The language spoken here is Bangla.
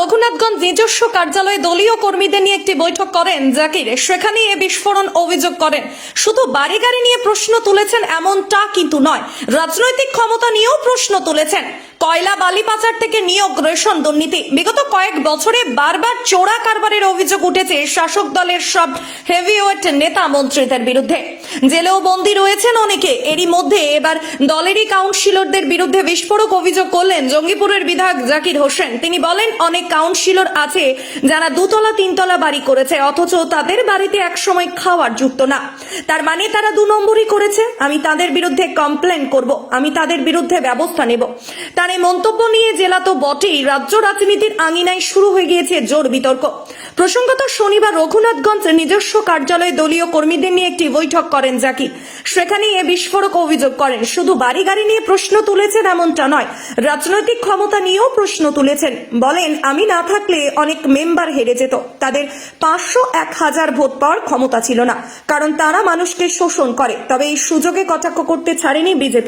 রঘুনাথগঞ্জ নিজস্ব কার্যালয়ে দলীয় কর্মীদের নিয়ে একটি বৈঠক করেন জাকির। সেখানে এ বিস্ফোরণ অভিযোগ করেন। শুধু বাড়ি গাড়ি নিয়ে প্রশ্ন তুলেছেন এমনটা কিন্তু নয়, রাজনৈতিক ক্ষমতা নিয়েও প্রশ্ন তুলেছেন। কয়লা বালি পাচার থেকে নিয়োগ রেশন দুর্নীতি। বিগত কয়েক বছরে বারবার চোরা কারবারের অভিযোগ উঠেছে শাসক দলের সব হেভিওয়েট নেতা মন্ত্রীদের বিরুদ্ধে। জেলেও বন্দী রয়েছেন অনেকে। এরই মধ্যে এবার দলেরই কাউন্সিলরদের বিরুদ্ধে বিস্ফোরক অভিযোগ করলেন জঙ্গিপুরের বিধায়ক জাকির হোসেন। তিনি বলেন, অনেক কাউন্সিলর আছে যারা দুতলা, তিনতলা বাড়ি করেছে, অথচ তাদের বাড়িতে একসময় খাওয়ার যুক্ত না। তার মানে তারা দু নম্বরই করেছে? আমি তাদের বিরুদ্ধে কমপ্লেন করব। আমি তাদের বিরুদ্ধে ব্যবস্থা নেব। তার এই মন্তব্য নিয়ে জেলা তো বটেই। রাজ্য রাজনীতির আঙিনায় শুরু হয়ে গিয়েছে জোর বিতর্ক। প্রসঙ্গত শনিবার রঘুনাথগঞ্জ নিজস্ব কার্যালয়ে দলীয় কর্মীদের নিয়ে একটি বৈঠক করেন জাকির সেখানে এ বিস্ফোরক অভিযোগ করেন। শুধু বাড়ি গাড়ি নিয়ে প্রশ্ন তুলেছেন এমনটা নয়, রাজনৈতিক ক্ষমতা নিয়েও প্রশ্ন তুলেছেন। বলেন, আমি না থাকলে অনেক মেম্বার হেরে যেত। তাদের পাঁচশো এক হাজার ভোট পাওয়ার ক্ষমতা ছিল না। কারণ তারা মানুষকে শোষণ করে। তবে এই সুযোগে কটাক্ষ করতে ছাড়েনি বিজেপি।